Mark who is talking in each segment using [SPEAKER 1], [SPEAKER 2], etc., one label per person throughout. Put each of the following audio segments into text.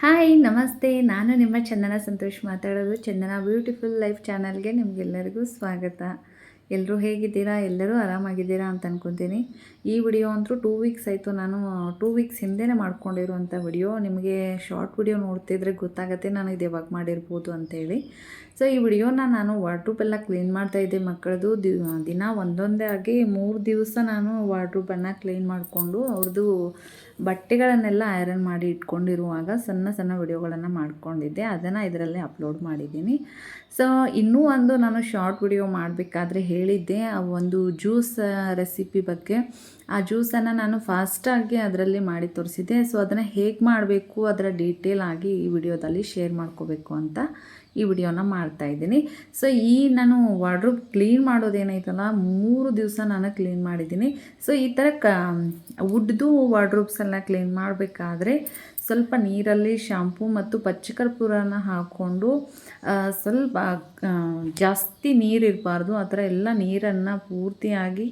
[SPEAKER 1] Hi ನಮಸ್ತೆ. ನಾನು ನಿಮ್ಮ ಚಂದನ ಸಂತೋಷ್ ಮಾತಾಡೋದು ಚಂದನ ಬ್ಯೂಟಿಫುಲ್ ಲೈಫ್ ಚಾನಲ್ಗೆ ನಿಮಗೆಲ್ಲರಿಗೂ ಸ್ವಾಗತ. ಎಲ್ಲರೂ ಹೇಗಿದ್ದೀರಾ? ಎಲ್ಲರೂ ಆರಾಮಾಗಿದ್ದೀರಾ ಅಂತ ಅನ್ಕೊತೀನಿ. ಈ ವಿಡಿಯೋ ಅಂತೂ ಟೂ ವೀಕ್ಸ್ ಆಯಿತು. ನಾನು ಟೂ ವೀಕ್ಸ್ ಹಿಂದೆನೇ ಮಾಡ್ಕೊಂಡಿರುವಂಥ ವಿಡಿಯೋ. ನಿಮಗೆ ಶಾರ್ಟ್ ವಿಡಿಯೋ ನೋಡ್ತಿದ್ರೆ ಗೊತ್ತಾಗುತ್ತೆ ನಾನು ಇದು ಯಾವಾಗ ಮಾಡಿರ್ಬೋದು ಅಂತೇಳಿ. ಸೊ ಈ ವಿಡಿಯೋನ ನಾನು ವಾರ್ಡ್ರೂಪ್ ಎಲ್ಲ ಕ್ಲೀನ್ ಮಾಡ್ತಾಯಿದ್ದೆ ಮಕ್ಕಳದು. ದಿನ ಒಂದೊಂದೇ ಆಗಿ ಮೂರು ದಿವಸ ನಾನು ವಾರ್ಡ್ರೂಬನ್ನು ಕ್ಲೀನ್ ಮಾಡಿಕೊಂಡು ಅವ್ರದ್ದು ಬಟ್ಟೆಗಳನ್ನೆಲ್ಲ ಐರನ್ ಮಾಡಿ ಇಟ್ಕೊಂಡಿರುವಾಗ ಸಣ್ಣ ಸಣ್ಣ ವಿಡಿಯೋಗಳನ್ನು ಮಾಡ್ಕೊಂಡಿದ್ದೆ. ಅದನ್ನು ಇದರಲ್ಲಿ ಅಪ್ಲೋಡ್ ಮಾಡಿದ್ದೀನಿ. ಸೊ ಇನ್ನೂ ಒಂದು ನಾನು ಶಾರ್ಟ್ ವಿಡಿಯೋ ಮಾಡಬೇಕಾದ್ರೆ ಹೇಳಿದ್ದೆ ಆ ಒಂದು ಜ್ಯೂಸ್ ರೆಸಿಪಿ ಬಗ್ಗೆ. ಆ ಜ್ಯೂಸನ್ನು ನಾನು ಫಾಸ್ಟಾಗಿ ಅದರಲ್ಲಿ ಮಾಡಿ ತೋರಿಸಿದ್ದೆ. ಸೊ, ಅದನ್ನು ಹೇಗೆ ಮಾಡಬೇಕು, ಅದರ ಡೀಟೇಲ್ ಆಗಿ ಈ ವಿಡಿಯೋದಲ್ಲಿ ಶೇರ್ ಮಾಡ್ಕೋಬೇಕು ಅಂತ ಈ ವಿಡಿಯೋನ ಮಾಡ್ತಾ ಇದ್ದೀನಿ. ಸೊ, ಈ ನಾನು ವಾರ್ಡ್ರೋಬ್ ಕ್ಲೀನ್ ಮಾಡೋದೇನೈತಲ್ಲ ಮೂರು ದಿವಸ ನಾನು ಕ್ಲೀನ್ ಮಾಡಿದ್ದೀನಿ. ಸೊ, ಈ ಥರ ಕ, ವುಡ್ದು ವಾರ್ಡ್ರೋಬ್ಸ್ ಕ್ಲೀನ್ ಮಾಡಬೇಕಾದ್ರೆ ಸ್ವಲ್ಪ ನೀರಲ್ಲಿ ಶಾಂಪು ಮತ್ತು ಪಚ್ಚಕರ್ಪೂರನ ಹಾಕ್ಕೊಂಡು ಸ್ವಲ್ಪ ಜಾಸ್ತಿ ನೀರು ಇರಬಾರ್ದು ಆ ಥರ ಎಲ್ಲ ನೀರನ್ನು ಪೂರ್ತಿಯಾಗಿ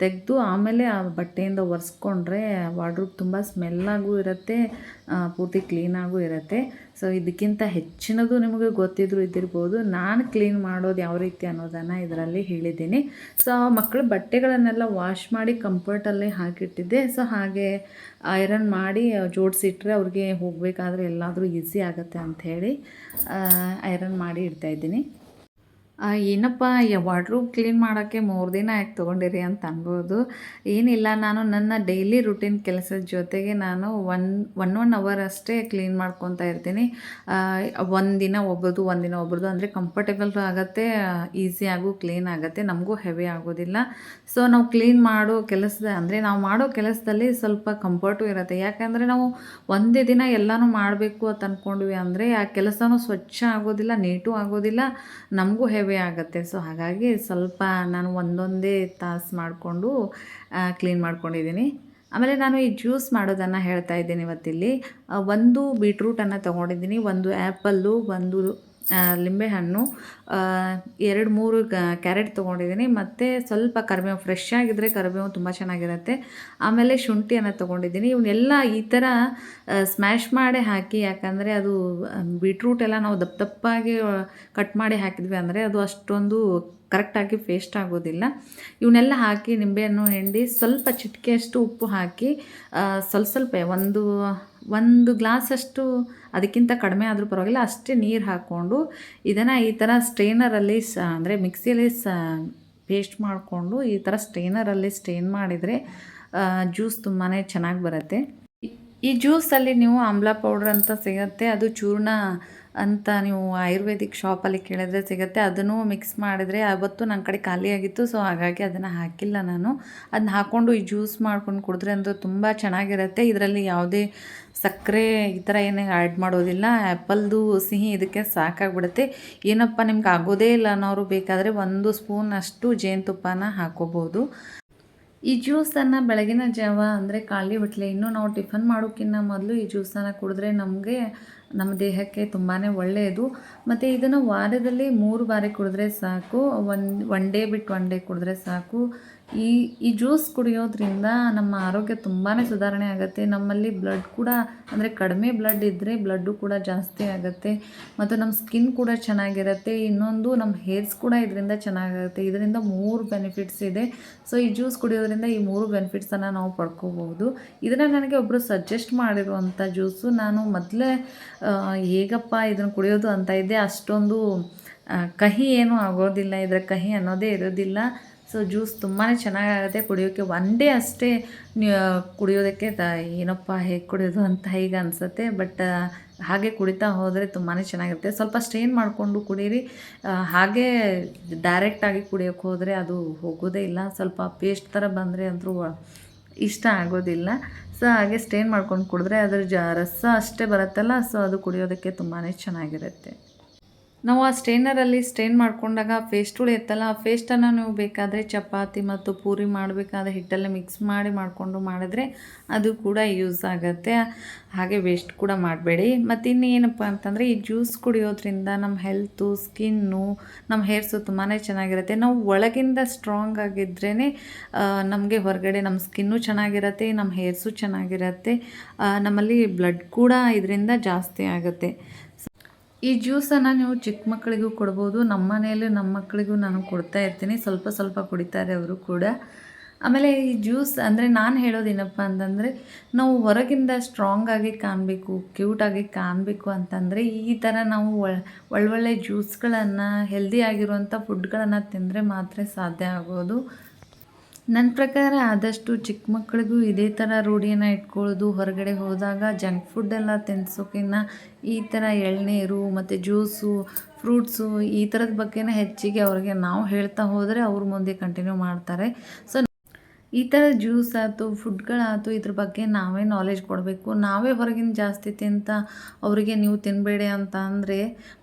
[SPEAKER 1] ತೆಗೆದು ಆಮೇಲೆ ಆ ಬಟ್ಟೆಯಿಂದ ಒರೆಸ್ಕೊಂಡ್ರೆ ವಾಡ್ರೂಬ್ ತುಂಬ ಸ್ಮೆಲ್ಲಾಗೂ ಇರುತ್ತೆ ಪೂರ್ತಿ ಕ್ಲೀನಾಗೂ ಇರುತ್ತೆ. ಸೊ, ಇದಕ್ಕಿಂತ ಹೆಚ್ಚಿನದು ನಿಮಗೆ ಗೊತ್ತಿದ್ರು ಇದ್ದಿರ್ಬೋದು. ನಾನು ಕ್ಲೀನ್ ಮಾಡೋದು ಯಾವ ರೀತಿ ಅನ್ನೋದನ್ನು ಇದರಲ್ಲಿ ಹೇಳಿದ್ದೀನಿ. ಸೊ ಮಕ್ಕಳು ಬಟ್ಟೆಗಳನ್ನೆಲ್ಲ ವಾಶ್ ಮಾಡಿ ಕಂಫರ್ಟಲ್ಲೇ ಹಾಕಿಟ್ಟಿದ್ದೆ. ಸೊ, ಹಾಗೆ ಐರನ್ ಮಾಡಿ ಜೋಡಿಸಿಟ್ರೆ ಅವ್ರಿಗೆ ಹೋಗಬೇಕಾದ್ರೆ ಎಲ್ಲಾದರೂ ಈಸಿ ಆಗುತ್ತೆ ಅಂಥೇಳಿ ಐರನ್ ಮಾಡಿ ಇಡ್ತಾಯಿದ್ದೀನಿ ಏನಪ್ಪ ವಾರ್ಡ್ರೂಬ್ ಕ್ಲೀನ್ ಮಾಡೋಕ್ಕೆ ಮೂರು ದಿನ ಯಾಕೆ ತೊಗೊಂಡಿರಿ ಅಂತ ಅನ್ಬೋದು. ಏನಿಲ್ಲ, ನಾನು ನನ್ನ ಡೈಲಿ ರುಟೀನ್ ಕೆಲಸದ ಜೊತೆಗೆ ನಾನು ಒನ್ ಒನ್ ಒನ್ ಅವರ್ ಅಷ್ಟೇ ಕ್ಲೀನ್ ಮಾಡ್ಕೊತಾ ಇರ್ತೀನಿ. ಒಂದಿನ ದಿನ ಒಬ್ಬರದು ಒಂದಿನ ದಿನ ಒಬ್ಬರದು ಅಂದರೆ ಕಂಫರ್ಟೇಬಲ್ ಆಗುತ್ತೆ ಈಸಿಯಾಗೂ ಕ್ಲೀನ್ ಆಗುತ್ತೆ, ನಮಗೂ ಹೆವಿ ಆಗೋದಿಲ್ಲ. ಸೊ ನಾವು ಕ್ಲೀನ್ ಮಾಡೋ ಕೆಲಸದ, ಅಂದರೆ ನಾವು ಮಾಡೋ ಕೆಲಸದಲ್ಲಿ ಸ್ವಲ್ಪ ಕಂಫರ್ಟು ಇರುತ್ತೆ. ಯಾಕಂದರೆ ನಾವು ಒಂದೇ ದಿನ ಎಲ್ಲನೂ ಮಾಡಬೇಕು ಅಂತ ಅಂದ್ಕೊಂಡ್ವಿ ಅಂದರೆ ಆ ಕೆಲಸನೂ ಸ್ವಚ್ಛ ಆಗೋದಿಲ್ಲ, ನೀಟು ಆಗೋದಿಲ್ಲ, ನಮಗೂ ಹೆವಿ ಆಗುತ್ತೆ. ಸೊ ಹಾಗಾಗಿ ಸ್ವಲ್ಪ ನಾನು ಒಂದೊಂದೇ ತಾಸು ಮಾಡಿಕೊಂಡು ಕ್ಲೀನ್ ಮಾಡ್ಕೊಂಡಿದ್ದೀನಿ. ಆಮೇಲೆ ನಾನು ಈ ಜ್ಯೂಸ್ ಮಾಡೋದನ್ನು ಹೇಳ್ತಾ ಇದ್ದೀನಿ ಇವತ್ತಿಲ್ಲಿ. ಒಂದು ಬೀಟ್ರೂಟನ್ನು ತೊಗೊಂಡಿದ್ದೀನಿ, ಒಂದು ಆ್ಯಪಲ್ಲು ಒಂದು ಲಿಂಬೆಹಣ್ಣು ಎರಡು ಮೂರು ಕ್ಯಾರೆಟ್ ತೊಗೊಂಡಿದ್ದೀನಿ. ಮತ್ತು ಸ್ವಲ್ಪ ಕರಿಬೇವು ಫ್ರೆಶ್ ಆಗಿದ್ದರೆ ಕರಿಬೇವು ತುಂಬ ಚೆನ್ನಾಗಿರುತ್ತೆ. ಆಮೇಲೆ ಶುಂಠಿಯನ್ನು ತೊಗೊಂಡಿದ್ದೀನಿ. ಇವನ್ನೆಲ್ಲ ಈ ಥರ ಸ್ಮ್ಯಾಶ್ ಮಾಡಿ ಹಾಕಿ, ಯಾಕಂದರೆ ಅದು ಬೀಟ್ರೂಟ್ ಎಲ್ಲ ನಾವು ದಪ್ಪ ದಪ್ಪಾಗಿ ಕಟ್ ಮಾಡಿ ಹಾಕಿದ್ವಿ ಅಂದರೆ ಅದು ಅಷ್ಟೊಂದು ಕರೆಕ್ಟಾಗಿ ಪೇಸ್ಟ್ ಆಗೋದಿಲ್ಲ. ಇವನ್ನೆಲ್ಲ ಹಾಕಿ ನಿಂಬೆಹಣ್ಣು, ಹಿಂಡಿ, ಸ್ವಲ್ಪ ಚಿಟಿಕೆಯಷ್ಟು ಉಪ್ಪು ಹಾಕಿ ಸ್ವಲ್ಪ ಸ್ವಲ್ಪ ಒಂದು ಒಂದು ಗ್ಲಾಸಷ್ಟು ಅದಕ್ಕಿಂತ ಕಡಿಮೆ ಆದರೂ ಪರವಾಗಿಲ್ಲ, ಅಷ್ಟೇ ನೀರು ಹಾಕ್ಕೊಂಡು ಇದನ್ನು ಈ ಥರ ಸ್ಟ್ರೈನರಲ್ಲಿ ಸ, ಅಂದರೆ ಮಿಕ್ಸಿಯಲ್ಲಿ ಸ, ಪೇಸ್ಟ್ ಮಾಡಿಕೊಂಡು ಈ ಥರ ಸ್ಟ್ರೈನರಲ್ಲಿ ಸ್ಟ್ರೈನ್ ಮಾಡಿದರೆ ಜ್ಯೂಸ್ ತುಂಬಾ ಚೆನ್ನಾಗಿ ಬರುತ್ತೆ. ಈ ಜ್ಯೂಸಲ್ಲಿ ನೀವು ಆಮ್ಲ ಪೌಡ್ರ್ ಅಂತ ಸಿಗುತ್ತೆ, ಅದು ಚೂರ್ಣ ಅಂತ ನೀವು ಆಯುರ್ವೇದಿಕ್ ಶಾಪಲ್ಲಿ ಕೇಳಿದ್ರೆ ಸಿಗುತ್ತೆ. ಅದನ್ನು ಮಿಕ್ಸ್ ಮಾಡಿದರೆ ಅವತ್ತು ನನ್ನ ಕಡೆ ಖಾಲಿಯಾಗಿತ್ತು ಸೊ, ಹಾಗಾಗಿ ಅದನ್ನು ಹಾಕಿಲ್ಲ ನಾನು. ಅದನ್ನ ಹಾಕ್ಕೊಂಡು ಈ ಜ್ಯೂಸ್ ಮಾಡ್ಕೊಂಡು ಕುಡಿದ್ರೆ ಅಂದರೆ ತುಂಬ ಚೆನ್ನಾಗಿರುತ್ತೆ. ಇದರಲ್ಲಿ ಯಾವುದೇ ಸಕ್ಕರೆ ಈ ಥರ ಏನೇ ಆ್ಯಡ್ ಮಾಡೋದಿಲ್ಲ. ಆ್ಯಪಲ್ದು ಸಿಹಿ ಇದಕ್ಕೆ ಸಾಕಾಗ್ಬಿಡುತ್ತೆ. ಏನಪ್ಪ, ನಿಮ್ಗೆ ಆಗೋದೇ ಇಲ್ಲ ಅನ್ನೋರು ಬೇಕಾದರೆ ಒಂದು ಸ್ಪೂನ್ ಅಷ್ಟು ಜೇನುತುಪ್ಪನ ಹಾಕೋಬೋದು. ಈ ಜ್ಯೂಸನ್ನು ಬೆಳಗಿನ ಜಾವ ಅಂದರೆ ಖಾಲಿ ಹೊಟ್ಟಲೆ ಇನ್ನೂ ನಾವು ಟಿಫನ್ ಮಾಡೋಕ್ಕಿಂತ ಮೊದಲು ಈ ಜ್ಯೂಸನ್ನು ಕುಡಿದ್ರೆ ನಮಗೆ, ನಮ್ಮ ದೇಹಕ್ಕೆ ತುಂಬಾ ಒಳ್ಳೆಯದು ಮತ್ತು ಇದನ್ನು ವಾರದಲ್ಲಿ ಮೂರು ಬಾರಿ ಕುಡಿದ್ರೆ ಸಾಕು ಒನ್ ಒನ್ ಡೇ ಬಿಟ್ಟು ಒನ್ ಡೇ ಕುಡಿದ್ರೆ ಸಾಕು. ಈ ಈ ಜ್ಯೂಸ್ ಕುಡಿಯೋದ್ರಿಂದ ನಮ್ಮ ಆರೋಗ್ಯ ತುಂಬಾ ಸುಧಾರಣೆ ಆಗುತ್ತೆ. ನಮ್ಮಲ್ಲಿ ಬ್ಲಡ್ ಕೂಡ, ಅಂದರೆ ಕಡಿಮೆ ಬ್ಲಡ್ ಇದ್ದರೆ ಬ್ಲಡ್ಡು ಕೂಡ ಜಾಸ್ತಿ ಆಗುತ್ತೆ. ಮತ್ತು ನಮ್ಮ ಸ್ಕಿನ್ ಕೂಡ ಚೆನ್ನಾಗಿರುತ್ತೆ. ಇನ್ನೊಂದು ನಮ್ಮ ಹೇರ್ಸ್ ಕೂಡ ಇದರಿಂದ ಚೆನ್ನಾಗಿರುತ್ತೆ ಇದರಿಂದ ಮೂರು ಬೆನಿಫಿಟ್ಸ್ ಇದೆ. ಸೊ ಈ ಜ್ಯೂಸ್ ಕುಡಿಯೋದ್ರಿಂದ ಈ ಮೂರು ಬೆನಿಫಿಟ್ಸನ್ನು ನಾವು ಪಡ್ಕೋಬಹುದು. ಇದನ್ನು ನನಗೆ ಒಬ್ಬರು ಸಜೆಸ್ಟ್ ಮಾಡಿರುವಂಥ ಜ್ಯೂಸು. ನಾನು ಮೊದಲೇ ಹೇಗಪ್ಪ ಇದನ್ನು ಕುಡಿಯೋದು ಅಂತ ಇದ್ದೆ. ಅಷ್ಟೊಂದು ಕಹಿ ಏನೂ ಆಗೋದಿಲ್ಲ. ಇದರ ಕಹಿ ಅನ್ನೋದೇ ಇರೋದಿಲ್ಲ. ಸೊ ಜ್ಯೂಸ್ ತುಂಬಾ ಚೆನ್ನಾಗಾಗುತ್ತೆ. ಕುಡಿಯೋಕ್ಕೆ ಒನ್ ಡೇ ಅಷ್ಟೇ ಕುಡಿಯೋದಕ್ಕೆ ತ ಏನಪ್ಪ ಹೇಗೆ ಕುಡಿಯೋದು ಅಂತ ಈಗ ಅನಿಸುತ್ತೆ. ಬಟ್ ಹಾಗೆ ಕುಡಿತಾ ಹೋದರೆ ತುಂಬಾ ಚೆನ್ನಾಗಿರುತ್ತೆ. ಸ್ವಲ್ಪ ಸ್ಟ್ರೈನ್ ಮಾಡಿಕೊಂಡು ಕುಡೀರಿ. ಹಾಗೆ ಡೈರೆಕ್ಟಾಗಿ ಕುಡಿಯೋಕ್ಕೆ ಹೋದರೆ ಅದು ಹೋಗೋದೇ ಇಲ್ಲ. ಸ್ವಲ್ಪ ಪೇಸ್ಟ್ ಥರ ಬಂದರೆ ಅಂದರೂ ಇಷ್ಟ ಆಗೋದಿಲ್ಲ. ಸೊ ಹಾಗೆ ಸ್ಟ್ರೈನ್ ಮಾಡ್ಕೊಂಡು ಕುಡಿದ್ರೆ ಅದ್ರ ಜ, ರಸ ಅಷ್ಟೇ ಬರುತ್ತಲ್ಲ ಸೊ ಅದು ಕುಡಿಯೋದಕ್ಕೆ ತುಂಬಾ ಚೆನ್ನಾಗಿರುತ್ತೆ. ನಾವು ಆ ಸ್ಟೇನರಲ್ಲಿ ಸ್ಟೇನ್ ಮಾಡ್ಕೊಂಡಾಗ ಫೇಸ್ಟ್ ಉಳಿಯತ್ತಲ್ಲ ಆ ಪೇಸ್ಟನ್ನು ನೀವು ಬೇಕಾದರೆ ಚಪಾತಿ ಮತ್ತು ಪೂರಿ ಮಾಡಬೇಕಾದ್ರೆ ಹಿಟ್ಟಲ್ಲೇ ಮಿಕ್ಸ್ ಮಾಡಿ ಮಾಡಿಕೊಂಡು ಮಾಡಿದ್ರೆ ಅದು ಕೂಡ ಯೂಸ್ ಆಗುತ್ತೆ. ಹಾಗೆ ವೇಸ್ಟ್ ಕೂಡ ಮಾಡಬೇಡಿ. ಮತ್ತು ಇನ್ನೇನಪ್ಪ ಅಂತಂದರೆ ಈ ಜ್ಯೂಸ್ ಕುಡಿಯೋದ್ರಿಂದ ನಮ್ಮ ಹೆಲ್ತು ಸ್ಕಿನ್ನು ನಮ್ಮ ಹೇರ್ಸು ತುಂಬಾ ಚೆನ್ನಾಗಿರುತ್ತೆ. ನಾವು ಒಳಗಿಂದ ಸ್ಟ್ರಾಂಗ್ ಆಗಿದ್ರೇ ನಮಗೆ ಹೊರಗಡೆ ನಮ್ಮ ಸ್ಕಿನ್ನು ಚೆನ್ನಾಗಿರುತ್ತೆ ನಮ್ಮ ಹೇರ್ಸು ಚೆನ್ನಾಗಿರುತ್ತೆ. ನಮ್ಮಲ್ಲಿ ಬ್ಲಡ್ ಕೂಡ ಇದರಿಂದ ಜಾಸ್ತಿ ಆಗುತ್ತೆ. ಈ ಜ್ಯೂಸನ್ನು ನೀವು ಚಿಕ್ಕ ಮಕ್ಕಳಿಗೂ ಕೊಡ್ಬೋದು, ನಮ್ಮ ಮನೆಯಲ್ಲಿ ನಮ್ಮ ಮಕ್ಕಳಿಗೂ ನಾನು ಕೊಡ್ತಾ ಇರ್ತೀನಿ. ಸ್ವಲ್ಪ ಸ್ವಲ್ಪ ಕುಡಿತಾರೆ ಅವರು ಕೂಡ. ಆಮೇಲೆ ಈ ಜ್ಯೂಸ್ ಅಂದರೆ ನಾನು ಹೇಳೋದೇನಪ್ಪ ಅಂತಂದರೆ, ನಾವು ಹೊರಗಿಂದ ಸ್ಟ್ರಾಂಗ್ ಆಗಿ ಕಾಣಬೇಕು ಕ್ಯೂಟಾಗಿ ಕಾಣಬೇಕು ಅಂತಂದರೆ, ಈ ಥರ ನಾವು ಒಳ್, ಒಳ್ಳೊಳ್ಳೆ ಜ್ಯೂಸ್ಗಳನ್ನು ಹೆಲ್ದಿ ಆಗಿರುವಂಥ ಫುಡ್ಗಳನ್ನು ತಿಂದರೆ ಮಾತ್ರ ಸಾಧ್ಯ ಆಗೋದು. ನನ್ನ ಪ್ರಕಾರ ಆದಷ್ಟು ಚಿಕ್ಕ ಮಕ್ಕಳಿಗೂ ಇದೇ ಥರ ರೂಢಿಯನ್ನು ಇಟ್ಕೊಳ್ಳೋದು ಹೊರಗಡೆ ಹೋದಾಗ ಜಂಕ್ ಫುಡ್ ಎಲ್ಲ ತಿನ್ಸೋಕ್ಕಿಂತ ಈ ಥರ ಎಳ್ನೀರು ಮತ್ತು ಜ್ಯೂಸು, ಫ್ರೂಟ್ಸು ಈ ಥರದ ಬಗ್ಗೆನೇ ಹೆಚ್ಚಿಗೆ ಅವ್ರಿಗೆ ನಾವು ಹೇಳ್ತಾ ಹೋದರೆ ಅವ್ರ ಮುಂದೆ ಕಂಟಿನ್ಯೂ ಮಾಡ್ತಾರೆ. ಸೊ ಈ ಥರ ಜ್ಯೂಸ್ ಆಯಿತು ಫುಡ್ಗಳಾಯ್ತು ಇದ್ರ ಬಗ್ಗೆ ನಾವೇ ನಾಲೆಜ್ ಕೊಡಬೇಕು. ನಾವೇ ಹೊರಗಿನ ಜಾಸ್ತಿ ತಿಂತ ಅವರಿಗೆ ನೀವು ತಿನ್ನಬೇಡಿ ಅಂತ ಅಂದರೆ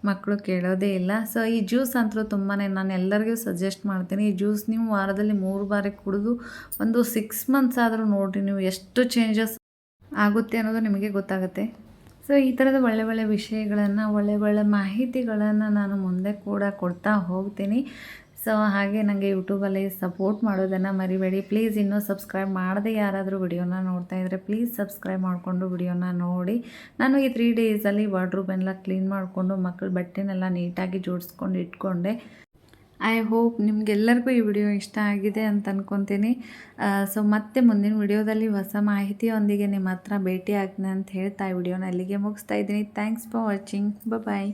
[SPEAKER 1] ಮಕ್ಕಳು ಕೇಳೋದೇ ಇಲ್ಲ. ಸೊ ಈ ಜ್ಯೂಸ್ ಅಂತೂ ತುಂಬಾ ನಾನು ಎಲ್ಲರಿಗೂ ಸಜೆಸ್ಟ್ ಮಾಡ್ತೀನಿ. ಈ ಜ್ಯೂಸ್ ನೀವು ವಾರದಲ್ಲಿ ಮೂರು ಬಾರಿ ಕುಡಿದು ಒಂದು ಸಿಕ್ಸ್ ಮಂತ್ಸ್ ಆದರೂ ನೋಡಿರಿ ನೀವು ಎಷ್ಟು ಚೇಂಜಸ್ ಆಗುತ್ತೆ ಅನ್ನೋದು ನಿಮಗೆ ಗೊತ್ತಾಗುತ್ತೆ. ಸೊ ಈ ಥರದ ಒಳ್ಳೆ ಒಳ್ಳೆ ವಿಷಯಗಳನ್ನು, ಒಳ್ಳೆ ಒಳ್ಳೆ ಮಾಹಿತಿಗಳನ್ನು ನಾನು ಮುಂದೆ ಕೂಡ ಕೊಡ್ತಾ ಹೋಗ್ತೀನಿ. ಸೊ ಹಾಗೆ ನನಗೆ ಯೂಟ್ಯೂಬಲ್ಲಿ ಸಪೋರ್ಟ್ ಮಾಡೋದನ್ನು ಮರಿಬೇಡಿ. ಪ್ಲೀಸ್ ಇನ್ನೂ ಸಬ್ಸ್ಕ್ರೈಬ್ ಮಾಡದೆ ಯಾರಾದರೂ ವಿಡಿಯೋನ ನೋಡ್ತಾ ಇದ್ದರೆ ಪ್ಲೀಸ್ ಸಬ್ಸ್ಕ್ರೈಬ್ ಮಾಡಿಕೊಂಡು ವಿಡಿಯೋನ ನೋಡಿ. ನಾನು ಈ ತ್ರೀ ಡೇಸಲ್ಲಿ ವಾರ್ಡ್ರೂಬೆಲ್ಲ ಕ್ಲೀನ್ ಮಾಡಿಕೊಂಡು ಮಕ್ಕಳ ಬಟ್ಟೆನೆಲ್ಲ ನೀಟಾಗಿ ಜೋಡಿಸ್ಕೊಂಡು ಇಟ್ಕೊಂಡೆ. ಐ ಹೋಪ್ ನಿಮಗೆಲ್ಲರಿಗೂ ಈ ವಿಡಿಯೋ ಇಷ್ಟ ಆಗಿದೆ ಅಂತ ಅಂದ್ಕೊತೀನಿ ಸೊ ಮತ್ತೆ ಮುಂದಿನ ವಿಡಿಯೋದಲ್ಲಿ ಹೊಸ ಮಾಹಿತಿಯೊಂದಿಗೆ ನಿಮ್ಮ ಹತ್ರ ಭೇಟಿ ಆಗ್ತೀನಿ ಅಂತ ಹೇಳ್ತಾ ಈ ವಿಡಿಯೋನ ಅಲ್ಲಿಗೆ ಮುಗಿಸ್ತಾ ಇದ್ದೀನಿ. Thanks for watching bye